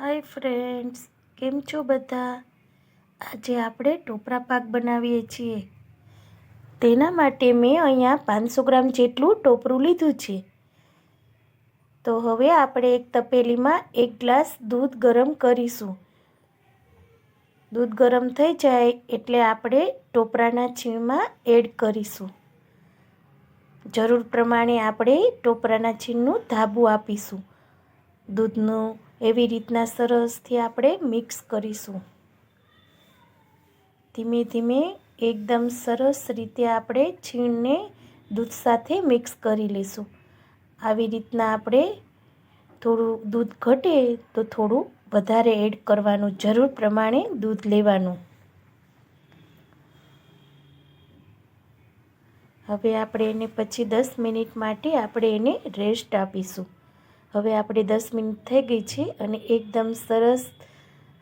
Hi friends, કેમ છો બધા? આજે આપણે ટોપરા પાક બનાવીએ છીએ. તેના માટે મેં અહીંયા પાંચસો ગ્રામ જેટલું ટોપરું લીધું છે. તો હવે આપણે એક તપેલીમાં એક ગ્લાસ દૂધ ગરમ કરીશું. દૂધ ગરમ થઈ જાય એટલે આપણે ટોપરાના છીણમાં એડ કરીશું. જરૂર પ્રમાણે આપણે ટોપરાના છીણનું ધાબું આપીશું. દૂધનું એવી રીતના સરસથી આપણે મિક્સ કરીશું. ધીમે ધીમે એકદમ સરસ રીતે આપણે છીણને દૂધ સાથે મિક્સ કરી લઈશું. આવી રીતના આપણે થોડું દૂધ ઘટે તો થોડું વધારે એડ કરવાનું જરૂર પ્રમાણે દૂધ લેવાનું. હવે આપણે એને પછી દસ મિનિટ માટે આપણે એને રેસ્ટ આપીશું. હવે આપણે દસ મિનિટ થઈ ગઈ છે અને એકદમ સરસ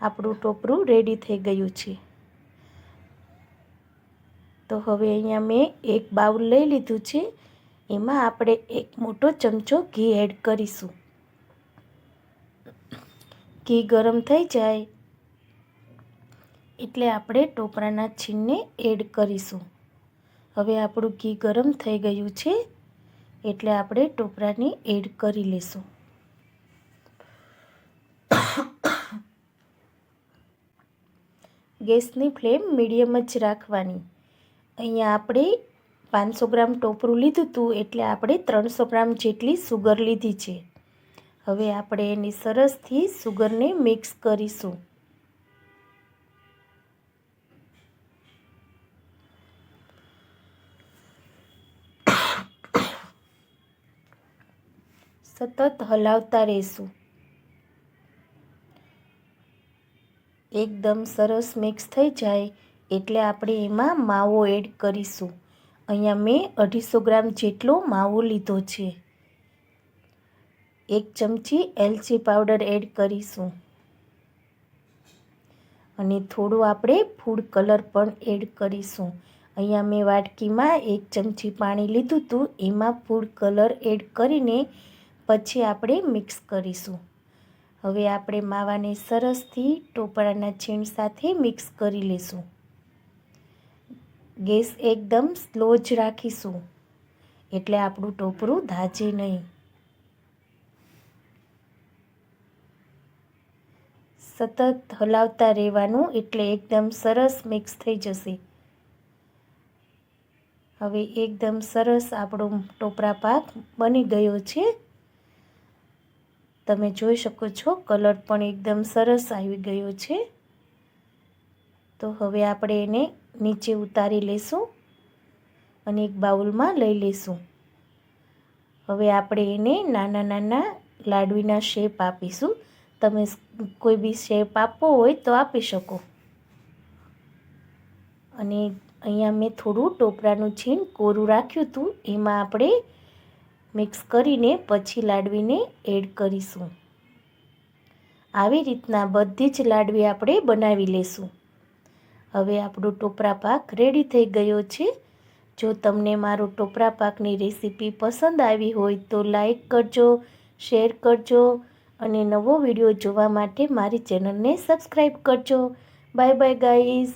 આપણું ટોપરું રેડી થઈ ગયું છે. તો હવે અહીંયા મેં એક બાઉલ લઈ લીધું છે. એમાં આપણે એક મોટો ચમચો ઘી એડ કરીશું. ઘી ગરમ થઈ જાય એટલે આપણે ટોપરાના છીણને એડ કરીશું. હવે આપણું ઘી ગરમ થઈ ગયું છે એટલે આપણે ટોપરાને એડ કરી લઈશું ગેસની ફ્લેમ મીડિયમ જ રાખવાની. અહીંયા આપણે પાંચસો ગ્રામ ટોપરું લીધું હતું એટલે આપણે ત્રણસો ગ્રામ જેટલી સુગર લીધી છે. હવે આપણે એની સરસથી સુગરને મિક્સ કરીશું. સતત હલાવતા રહેશું. એકદમ સરસ મિક્સ થઈ જાય એટલે આપણે એમાં માવો એડ કરીશું. અહીંયા મેં અઢીસો ગ્રામ જેટલો માવો લીધો છે. એક ચમચી એલચી પાવડર એડ કરીશું. અને થોડું આપણે ફૂડ કલર પણ એડ કરીશું. અહીંયા મેં વાટકીમાં એક ચમચી પાણી લીધું હતું એમાં ફૂડ કલર એડ કરીને પછી આપણે મિક્સ કરીશું. હવે આપણે માવાને સરસથી ટોપરાના છીણ સાથે મિક્સ કરી લઈશું ગેસ એકદમ સ્લો જ રાખીશું. એટલે આપણું ટોપરું ધાજે નહીં. સતત હલાવતા રહેવાનું એટલે એકદમ સરસ મિક્સ થઈ જશે. હવે એકદમ સરસ આપણો ટોપરા પાક બની ગયો છે. તમે જોઈ શકો છો, કલર પણ એકદમ સરસ આવી ગયો છે. તો હવે આપણે એને નીચે ઉતારી લઈશું અને એક બાઉલમાં લઈ લઈશું હવે આપણે એને નાના નાના લાડવીના શેપ આપીશું. તમે કોઈ બી શેપ આપવો હોય તો આપી શકો. અને અહીંયા મેં થોડું ટોપરાનું છીણ કોરું રાખ્યું હતું, એમાં આપણે મિક્સ કરીને પછી લાડવીને એડ કરીશું. આવી રીતના બધી જ લાડવી આપણે બનાવી લેશું. હવે આપણો ટોપરા પાક રેડી થઈ ગયો છે. જો તમને મારો ટોપરા પાકની રેસીપી પસંદ આવી હોય તો લાઈક કરજો શેર કરજો અને નવો વીડિયો જોવા માટે મારી ચેનલને સબસ્ક્રાઈબ કરજો. Bye bye guys